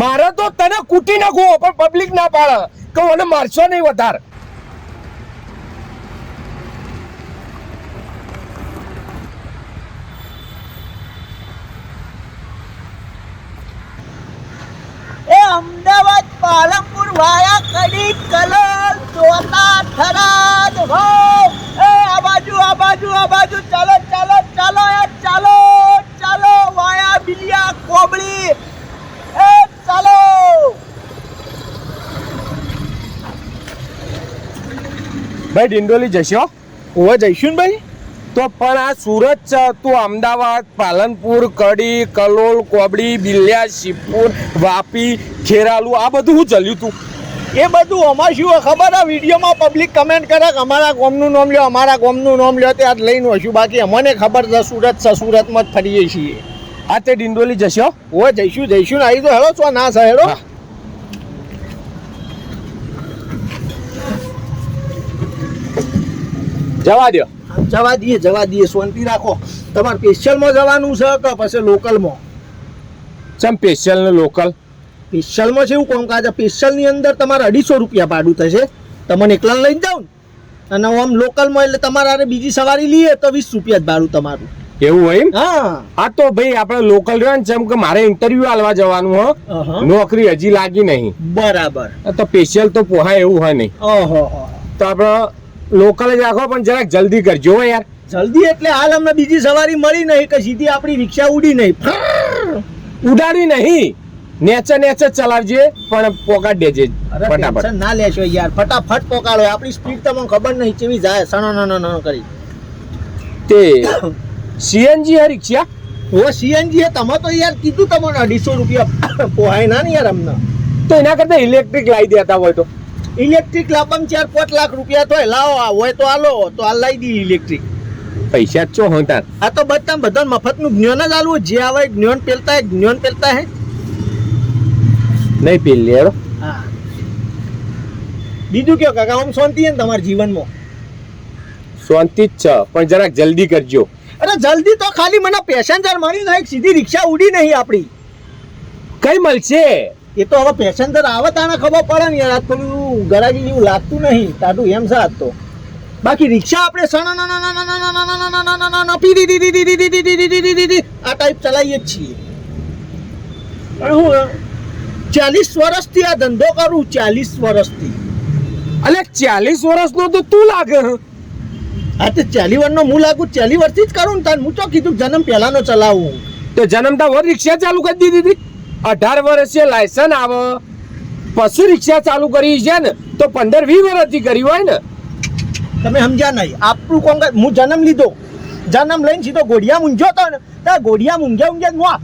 મારે તો તને કૂટી નાખવો પણ પબ્લિક ના પાડે. કે મને મારશો નહીં વધારે. એ અમદાવાદ પાલનપુર વાયા કડી કલર, જોતા થરાદ હો. એ આ બાજુ આ બાજુ આ બાજુ, ચાલો એ ચાલો ચાલો વાયા બિલિયા કોબળી એ ચાલો ભાઈ ડિંડોલી જશો? ઓવે જઈશું ને ભાઈ? તો પણ આ સુરત છે તું અમદાવાદ પાલનપુર કડી કલોલ કોબડી બિલિયા શિવપુર વાપી ખેરાલુ આ બધું હું ચલ્યું તું. એ બધું અમાર શું ખબર? આ વિડીયોમાં પબ્લિક કમેન્ટ કરે કે અમારા ગોમનું નામ લ્યો અમારા ગોમનું નામ લ્યો તે આજ લઈને હશું બાકી અમને ખબર છે સુરત છે સુરતમાં જ ફરીએ છીએ. આ તે ડિંડોલી જશો? ઓ જઈશું જઈશું ને આવી તો હેડો છો ના છે હેડો જવા દો જવા દઈએ જવા દઈએ. શાંતિ રાખો. તમારે સ્પેશિયલમાં જવાનું છે કે પછી લોકલમાં ચમ સ્પેશિયલ ને લોકલ સ્પેશિયલમાં છે એવું કામકાજ સ્પેશિયલની અંદર તમારે અઢીસો રૂપિયા ભાડું થશે. તમને એકલા લઈને જાઓ ને. અને આમ લોકલમાં એટલે તમારે બીજી સવારી લઈએ તો વીસ રૂપિયા જ ભાડું તમારું. એવું હોય હા. હા તો ભાઈ આપણે લોકલ રહ્યો ને જેમ કે મારે ઇન્ટરવ્યુ આલવા જવાનું હો. નોકરી હજી લાગી નહીં. બરાબર. તો સ્પેશિયલ તો પોહાય એવું હોય નહીં. ઓહો. તો આપણે લોકલ જ રાખો પણ જરાક જલ્દી કરજો યાર. જલ્દી એટલે હાલ અમને બીજી સવારી મળી નહીં કે સીધી આપણી રિક્ષા ઉડી નહીં. ઉડાડી નહીં. નેચર નેચર ચલાવજે પણ પોકાડ દેજે. ફટાફટ. ના લેશો યાર. ફટાફટ પોકાડો આપણી સ્પીડ તમને ખબર નહીં કેવી જાય. સણો ન ન કરી. તે સીએનજી હે રિક્ષા? ઓ સીએનજી હે? તમે તો યાર કીધું તમને અઢીસો રૂપિયા. પોહાય ના ને યાર અમને. તો એના કરતા ઇલેક્ટ્રિક લાવી દેતા હોય તો. ઇલેક્ટ્રિક લાવવામાં ચાર પાંચ લાખ રૂપિયા તો લાવો આ હોય તો આલો તો આ લાવી દઈએ ઇલેક્ટ્રિક પૈસા જ ચો હોતા આ તો બધા બધા મફતનું જ્ઞાન જ આલવું જે આવે જ્ઞાન પેલતા જ્ઞાન પેલતા હે. નહીં પેલ લેરો હા. બીજું કયો કાકા આમ શાંતિ હે ને તમારા જીવનમાં? શાંતિ જ છે પણ જરાક જલ્દી કરજો. અરે જલ્દી તો ખાલી મને પેસેન્જર મળી નહીં સીધી રિક્ષા ઉડી નહીં આપણી કઈ મળશે? એ તો હવે પેસેન્જર આવે તાને ખબર પડે ને યાર થોડું ગરાજી જેવું લાગતું નહીં તારું એમ સાત તો બાકી રિક્ષા આપણે આ ટાઈપ ચલાવીએ જ છીએ હું ચાલીસ વર્ષથી આ ધંધો કરું ચાલીસ વર્ષથી અલે ચાલીસ વર્ષનો તો તું લાગે આ તો ચાલી વર્ષનો હું લાગુ ચાલી વર્ષથી જ કરું ને તાર હું તો કીધું જન્મ પહેલાનો ચલાવું તો જન્મ વર રિક્ષા ચાલુ કરી દીધી હતી અઢાર વર્ષે લાયસન્સ આવે પછી રિક્ષા ચાલુ કરી છે ને તો પંદર વીસ વર્ષથી કરી હોય ને. તમે સમજ્યા નહીં. આપણું કોણ હું જન્મ લીધો. જન્મ લઈને સીધો ગોડિયા મૂંઝ્યો તો ને. તો ઘોડિયા મૂંઝ્યા મૂંઝ્યા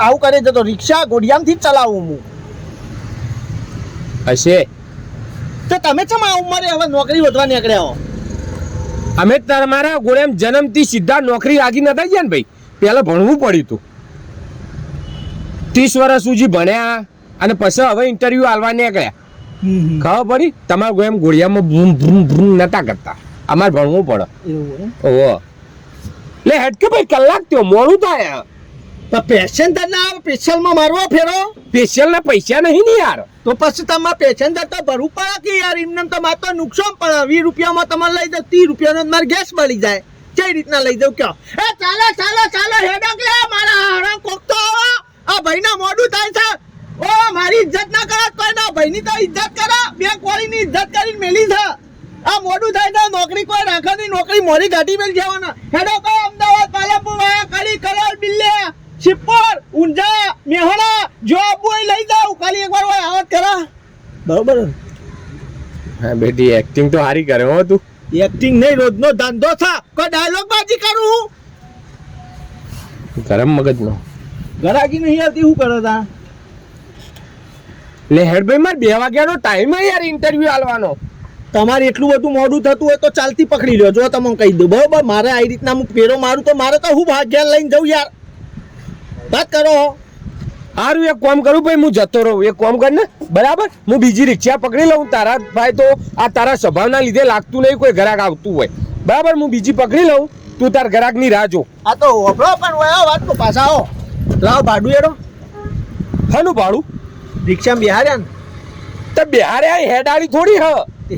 આવું કરે તો રિક્ષા ઘોડિયામથી જ ચલાવું હું. હશે. તો તમે ચમ આ ઉંમરે હવે નોકરી વધવા નીકળ્યા હો? અમે તમારા ગોળેમ જન્મથી સીધા નોકરી લાગી નતા ગયા ને ભાઈ. પહેલા ભણવું પડ્યું હતું ત્રીસ વર્ષ સુધી ભણ્યા અને પછી હવે ઇન્ટરવ્યુ આલવા નીકળ્યા. ખબર પડી? તમારે એમ ગોળિયામાં ભૂમ ભૂમ ભૂમ નતા કરતા. અમારે ભણવું પડે. ઓહો. લે હેડ કે ભાઈ કલાક થયો મોડું થાય. તો પેસેન્જર ના આવે પેશલમાં મારવો ફેરો? સ્પેશિયલ ના પૈસા નહીં ને યાર. તો પછી તમારે પેસેન્જર તો ભરવું પડે કે યાર? એમને તો તો નુકસાન પડે વીસ રૂપિયામાં તમારે લઈ જાવ ત્રીસ રૂપિયાનો મારે ગેસ મળી જાય. કઈ રીતના લઈ જાઉં? કયો? એ ચાલો ચાલો ચાલો હેડક મારા હરામ કોક તો. આ ભાઈના મોઢું થાય છે. ઓ, મારી ઇજ્જત ના કરો કોઈ ના. ભાઈની તો ઇજ્જત કરો. બે કોળીની ઇજ્જત કરીને મેલી છે. આ મોઢું થાય તો નોકરી કોઈ રાખવાની નોકરી મોરી ગાડી મેલ જવાના. હેડો કો અમદાવાદ, પાલનપુર વાયા કડી કલોલ, બિલ્લે શિપોર ઊંઝા, મેહણા જોબ હોય લઈ જાઉં ખાલી એકવાર હોય આવત કરા. બરોબર? હા, બેટી એક્ટિંગ તો સારી કરે હો તું. એક્ટિંગ નહીં રોજનો ધંધો થા કોઈ ડાયલોગ બાજી કરું? ગરમ મગજનો. ગરાગી નહીં આવતી શું કરો તા? લે હેડભાઈ મારે બે વાગ્યાનો ટાઈમ હે યાર ઇન્ટરવ્યુ આલવાનો. તમારે એટલું બધું મોડું થતું હોય તો ચાલતી પકડી લ્યો જો તમે કહી દઉં. બરોબર મારે આવી રીતના હું ફેરો મારું તો મારે તો હું ભાગ્યા લઈને જઉં યાર. વાત કરો. સારું એક કામ કરું ભાઈ હું જતો રહું. એક કામ કર ને બરાબર? હું બીજી રિક્ષા પકડી લઉં. તારા ભાઈ તો આ તારા સ્વભાવના લીધે લાગતું નહીં કોઈ ઘરાક આવતું હોય. બરાબર? હું બીજી પકડી લઉં. તું તાર ગ્રાહકની રાહ જો. આ તો હોભળો પણ હોય વાત તો પાછા આવો. લાવ ભાડું એડો હનું ભાડું? રિક્ષામાં બિહાર્યા ને? તો બિહાર્યા હેડાળી થોડી હ.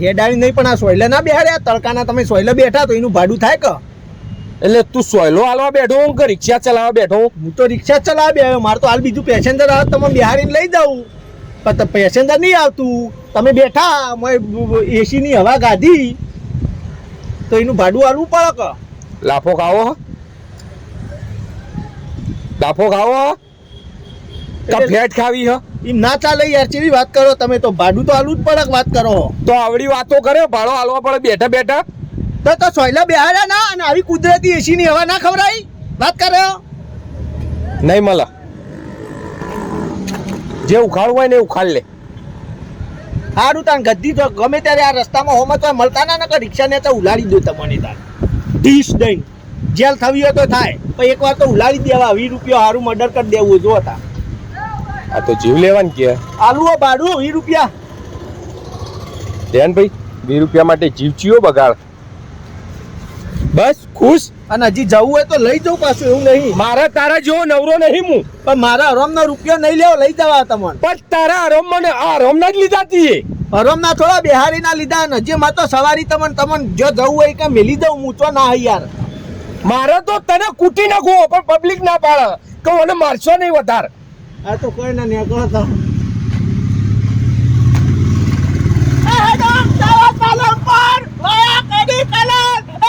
હેડાળી નહીં પણ આ સોયલે ના બિહાર્યા? તડકાના તમે સોયલે બેઠા તો એનું ભાડું થાય કે? એટલે તું સોયલો હાલવા બેઠો હું કે રિક્ષા ચલાવવા બેઠો હું? તો રિક્ષા ચલાવવા બે મારે તો હાલ બીજું પેસેન્જર આવે તમે બિહારીને લઈ જાઉં. પણ પેસેન્જર નહીં આવતું. તમે બેઠા મેં એસીની હવા ગાધી. તો એનું ભાડું હાલવું પડે કે? લાફો ખાવો? લાફો ખાવો? ફેટ ખાવી હ? એમ ના ચાલે યાર કેવી વાત કરો? તમે તો ભાડું તો હાલવું જ પડે વાત કરો? તો આવડી વાતો કરે ભાડો હાલવા પડે બેઠા બેઠા. તો તો સોયલા બિહાર્યા ના અને આવી કુદરતી એસી ની હવા ના ખવડાવી? વાત કરે નહીં મળે જે ઉખાડવું હોય ને એ ઉખાડ લે. સારું તાન ગદ્દી તો ગમે ત્યારે આ રસ્તામાં હોમ તો મળતા ના નકર રિક્ષા ને તો ઉલાડી દો તમને તાર ડીશ દઈ. જેલ થવી હોય તો થાય પણ એક વાર તો ઉલાડી દેવા. વીસ રૂપિયા સારું મર્ડર કરી દેવું જો હતા આ તો જીવ લેવાનું કે. આલુઓ ભાડું વીસ રૂપિયા. ધ્યાન ભાઈ વીસ રૂપિયા માટે જીવ જીવચીઓ બગાડ. બસ ખુશ. અને હજી જવું હોય તો લઈ જવું પાછું એવું નહીં. મારા તારા જેવો નવરો નહીં હું. પણ મારા આરામ ના રૂપિયા નહીં લેવો લઈ જવા તમને. પણ તારા આરામ મને આ આરામના જ લીધા તીએ. હરોમના થોડા બિહારી ના લીધા ને હજી માં તો સવારી તમને તમને જો જવું હોય કે મેલી દઉં મૂચો ના યાર. મારે તો તને કૂટી નાખવો પણ પબ્લિક ના પાડે. કે મને મારશો નહીં વધારે. આ તો કોઈ ના કહો તો.